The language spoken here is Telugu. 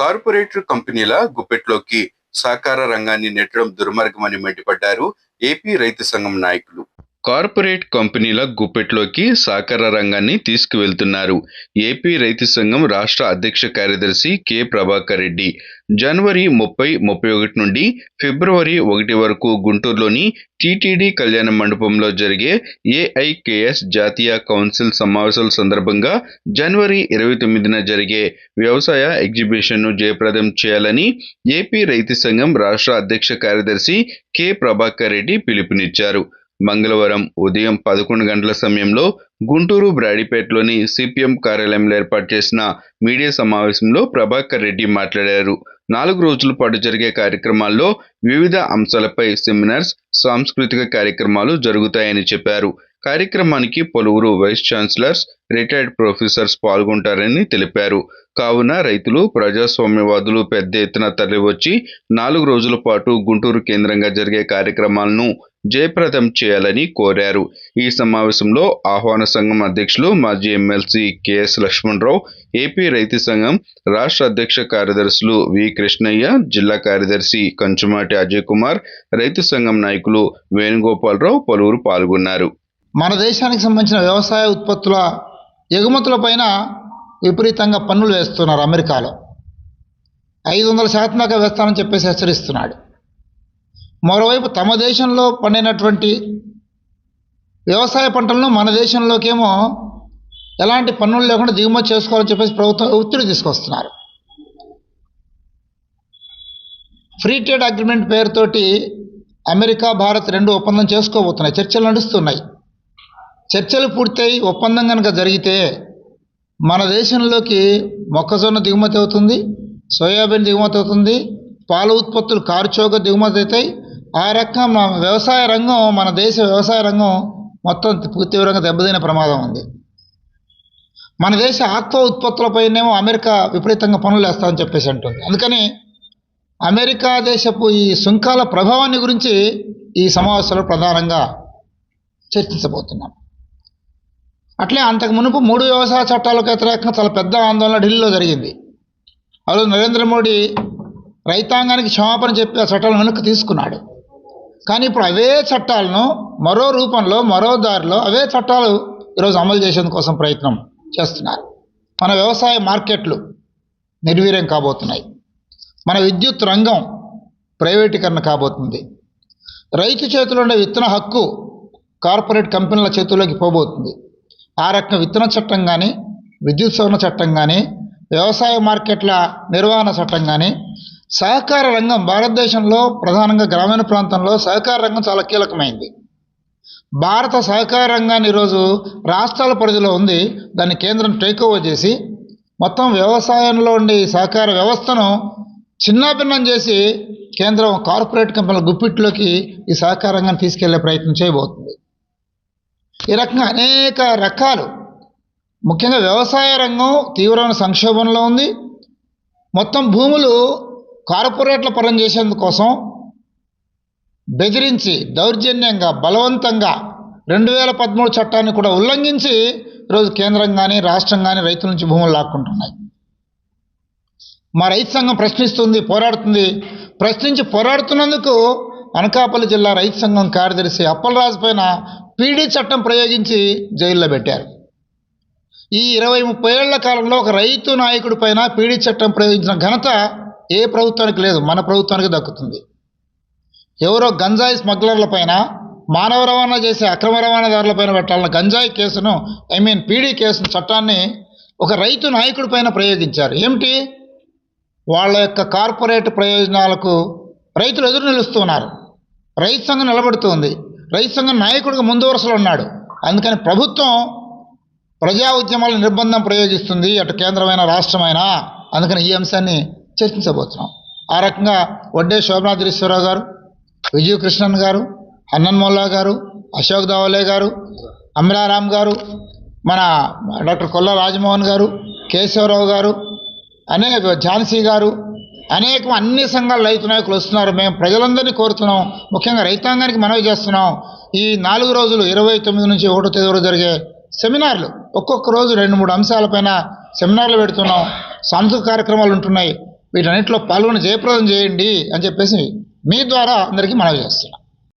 కార్పొరేట్ కంపెనీల గుప్పెట్లోకి సహకార రంగాన్ని నెట్టడం దుర్మార్గమని మండిపడ్డారు ఏపీ రైతు సంఘం నాయకులు. కార్పొరేట్ కంపెనీల గుప్పెట్లోకి సహకార రంగాన్ని తీసుకువెళ్తున్నారు. ఏపీ రైతు సంఘం రాష్ట్ర అధ్యక్ష కార్యదర్శి కె. ప్రభాకర్ రెడ్డి. జనవరి ముప్పై ముప్పై ఒకటి నుండి ఫిబ్రవరి ఒకటి వరకు గుంటూరులోని టీటీడీ కళ్యాణ మండపంలో జరిగే ఏఐకేఎస్ జాతీయ కౌన్సిల్ సమావేశాల సందర్భంగా జనవరి ఇరవై తొమ్మిదిన జరిగే వ్యవసాయ ఎగ్జిబిషన్ను జయప్రదం చేయాలని ఏపీ రైతు సంఘం రాష్ట్ర అధ్యక్ష కార్యదర్శి కె. ప్రభాకర్ రెడ్డి పిలుపునిచ్చారు. మంగళవారం ఉదయం పదకొండు గంటల సమయంలో గుంటూరు బ్రాడీపేటలోని సిపిఎం కార్యాలయంలో ఏర్పాటు చేసిన మీడియా సమావేశంలో ప్రభాకర్ రెడ్డి మాట్లాడారు. నాలుగు రోజుల పాటు జరిగే కార్యక్రమాల్లో వివిధ అంశాలపై సెమినార్స్ సాంస్కృతిక కార్యక్రమాలు జరుగుతాయని చెప్పారు. కార్యక్రమానికి పలువురు వైస్ ఛాన్సలర్స్ రిటైర్డ్ ప్రొఫెసర్స్ పాల్గొంటారని తెలిపారు. కావున రైతులు ప్రజాస్వామ్యవాదులు పెద్ద ఎత్తున తరలివచ్చి నాలుగు రోజుల పాటు గుంటూరు కేంద్రంగా జరిగే కార్యక్రమాలను జయప్రదం చేయాలని కోరారు. ఈ సమావేశంలో ఆహ్వాన సంఘం అధ్యక్షులు మాజీ ఎమ్మెల్సీ కెఎస్ లక్ష్మణరావు ఏపీ రైతు సంఘం రాష్ట్ర అధ్యక్ష కార్యదర్శులు వి కృష్ణయ్య జిల్లా కార్యదర్శి కంచుమాటి అజయ్ కుమార్ రైతు సంఘం నాయకులు వేణుగోపాలరావు పలువురు పాల్గొన్నారు. మన దేశానికి సంబంధించిన వ్యవసాయ ఉత్పత్తుల ఎగుమతులపైన విపరీతంగా పన్నులు వేస్తున్నారు అమెరికాలో. ఐదు వందల శాతం దాకా వేస్తానని చెప్పేసి హెచ్చరిస్తున్నాడు. మరోవైపు తమ దేశంలో పండినటువంటి వ్యవసాయ పంటలను మన దేశంలోకేమో ఎలాంటి పన్నులు లేకుండా దిగుమతి చేసుకోవాలని చెప్పేసి ప్రభుత్వం ఒత్తిడి తీసుకొస్తున్నారు. ఫ్రీ ట్రేడ్ అగ్రిమెంట్ పేరుతోటి అమెరికా భారత్ రెండు ఒప్పందం చేసుకోబోతున్నాయి. చర్చలు నడుస్తున్నాయి. చర్చలు పూర్తయి ఒప్పందం కనుక జరిగితే మన దేశంలోకి మొక్కజొన్న దిగుమతి అవుతుంది సోయాబీన్ దిగుమతి అవుతుంది పాల ఉత్పత్తులు కారుచౌక దిగుమతి అవుతాయి ఆ రకం మన వ్యవసాయ రంగం మన దేశ వ్యవసాయ రంగం మొత్తం తీవ్రంగా దెబ్బతిన ప్రమాదం ఉంది. మన దేశ ఆక్వా ఉత్పత్తులపైనేమో అమెరికా విపరీతంగా పనులు వేస్తామని చెప్పేసి అంటుంది. అందుకని అమెరికా దేశపు ఈ సుంకాల ప్రభావాన్ని గురించి ఈ సమావేశంలో ప్రధానంగా చర్చించబోతున్నాం. అట్లే అంతకు మునుపు మూడు వ్యవసాయ చట్టాలకు వ్యతిరేకంగా చాలా పెద్ద ఆందోళన ఢిల్లీలో జరిగింది. ఆ నరేంద్ర మోడీ రైతాంగానికి క్షమాపణ చెప్పి ఆ చట్టాలను వెనక్కి తీసుకున్నాడు. కానీ ఇప్పుడు అవే చట్టాలను మరో రూపంలో మరో దారిలో అవే చట్టాలు ఈరోజు అమలు చేసేందుకోసం ప్రయత్నం చేస్తున్నారు. మన వ్యవసాయ మార్కెట్లు నిర్వీర్యం కాబోతున్నాయి. మన విద్యుత్ రంగం ప్రైవేటీకరణ కాబోతుంది. రైతు చేతిలో ఉండే విత్తన హక్కు కార్పొరేట్ కంపెనీల చేతుల్లోకి పోబోతుంది. ఆ రకం విత్తన చట్టం కానీ విద్యుత్ సవరణ చట్టం కానీ వ్యవసాయ మార్కెట్ల నిర్వహణ చట్టం కానీ సహకార రంగం భారతదేశంలో ప్రధానంగా గ్రామీణ ప్రాంతంలో సహకార రంగం చాలా కీలకమైంది. భారత సహకార రంగాన్ని ఈరోజు రాష్ట్రాల పరిధిలో ఉంది. దాన్ని కేంద్రం టేక్ ఓవర్ చేసి మొత్తం వ్యవసాయంలో ఉండే సహకార వ్యవస్థను చిన్నాభిన్నం చేసి కేంద్రం కార్పొరేట్ కంపెనీల గుప్పిట్లోకి ఈ సహకార రంగాన్ని తీసుకెళ్ళే ప్రయత్నం చేయబోతుంది. ఈ రకంగా అనేక రకాలు. ముఖ్యంగా వ్యవసాయ రంగం తీవ్రమైన సంక్షోభంలో ఉంది. మొత్తం భూములు కార్పొరేట్ల పరం చేసేందుకోసం బెదిరించి దౌర్జన్యంగా బలవంతంగా రెండు వేల పదమూడు చట్టాన్ని కూడా ఉల్లంఘించి ఈరోజు కేంద్రం కానీ రాష్ట్రం కానీ రైతుల నుంచి భూములు లాక్కుంటున్నాయి. మా రైతు సంఘం ప్రశ్నిస్తుంది పోరాడుతుంది. ప్రశ్నించి పోరాడుతున్నందుకు అనకాపల్లి జిల్లా రైతు సంఘం కార్యదర్శి అప్పలరాజు పైన పీడీ చట్టం ప్రయోగించి జైల్లో పెట్టారు. ఈ ఇరవై ముప్పై ఏళ్ళ కాలంలో ఒక రైతు నాయకుడి పైన పీడీ చట్టం ప్రయోగించిన ఘనత ఏ ప్రభుత్వానికి లేదు మన ప్రభుత్వానికి దక్కుతుంది. ఎవరో గంజాయి స్మగ్లర్ల పైన మానవ రవాణా చేసే అక్రమ రవాణాదారుల పైన పెట్టాలన్న గంజాయి కేసును ఐ మీన్ పీడీ కేసును చట్టాన్ని ఒక రైతు నాయకుడి పైన ప్రయోగించారు. ఏమిటి? వాళ్ళ యొక్క కార్పొరేట్ ప్రయోజనాలకు రైతులు ఎదురు నిలుస్తున్నారు. రైతు సంఘం నిలబడుతుంది. రైతు సంఘం నాయకుడిగా ముందు వరుసలో ఉన్నాడు. అందుకని ప్రభుత్వం ప్రజా ఉద్యమాల నిర్బంధం ప్రయోగిస్తుంది. అటు కేంద్రమైన రాష్ట్రమైనా. అందుకని ఈ అంశాన్ని చర్చించబోతున్నాం. ఆ రకంగా వడ్డే శోభనాథీశ్వరరావు గారు విజయ కృష్ణన్ గారు హన్నన్ మొల్లా గారు అశోక్ దావలే గారు అమలారాం గారు మన డాక్టర్ కొల్ల రాజమోహన్ గారు కేశవరావు గారు అనేక ఝాన్సీ గారు అనేక అన్ని సంఘాల రైతు నాయకులు వస్తున్నారు. మేము ప్రజలందరినీ కోరుతున్నాం. ముఖ్యంగా రైతాంగానికి మనవి చేస్తున్నాం. ఈ నాలుగు రోజులు ఇరవై తొమ్మిది నుంచి ఒకటో తేదీ వరకు జరిగే సెమినార్లు ఒక్కొక్క రోజు రెండు మూడు అంశాలపైన సెమినార్లు పెడుతున్నాం. సాంస్కృతిక కార్యక్రమాలు ఉంటున్నాయి. వీటన్నిటిలో పాల్గొని జయప్రదం చేయండి అని చెప్పేసి మీ ద్వారా అందరికీ మనవి చేస్తున్నాం.